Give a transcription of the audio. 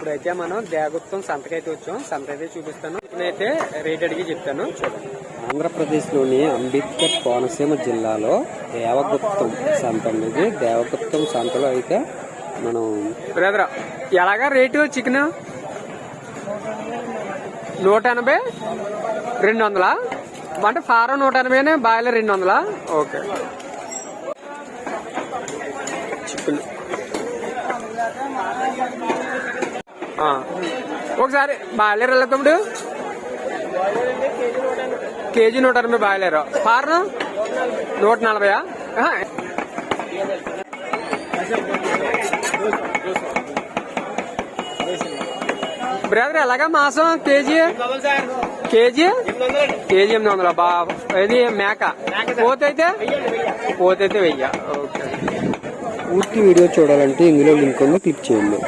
ఇప్పుడైతే మనం దేవగుప్తం సంతకైతే వచ్చాం. సంత అయితే చూపిస్తాను. నేనైతే రేట్ అడిగి చెప్తాను. చూడండి ఆంధ్రప్రదేశ్లోని అంబేద్కర్ కోనసీమ జిల్లాలో దేవగుప్తం సంత అనేది. దేవగుప్తం సంతలో అయితే మనం బ్రదర్ ఎలాగా రేటు చికెన్? నూట ఎనభై? రెండు వందలా? అంటే ఫారం నూట ఎనభైనే బాయిలర్ రెండు వందలా? ఓకే. చికెన్. ఒకసారి బాగాలేరు వెళ్ళ తమ్ముడు? కేజీ నూట ఎనభై బాగాలేరు కారణం నూట నలభైయా బ్రదర్ ఎలాగా మాసం? కేజీ? కేజీ? కేజీ ఎనిమిది వందల? బా ఇది మేక. పోతైతే పోతైతే వెయ్యి. ఓకే. పూర్తి వీడియో చూడాలంటే ఇందులో లింక్ ఉంది క్లిక్ చేయండి.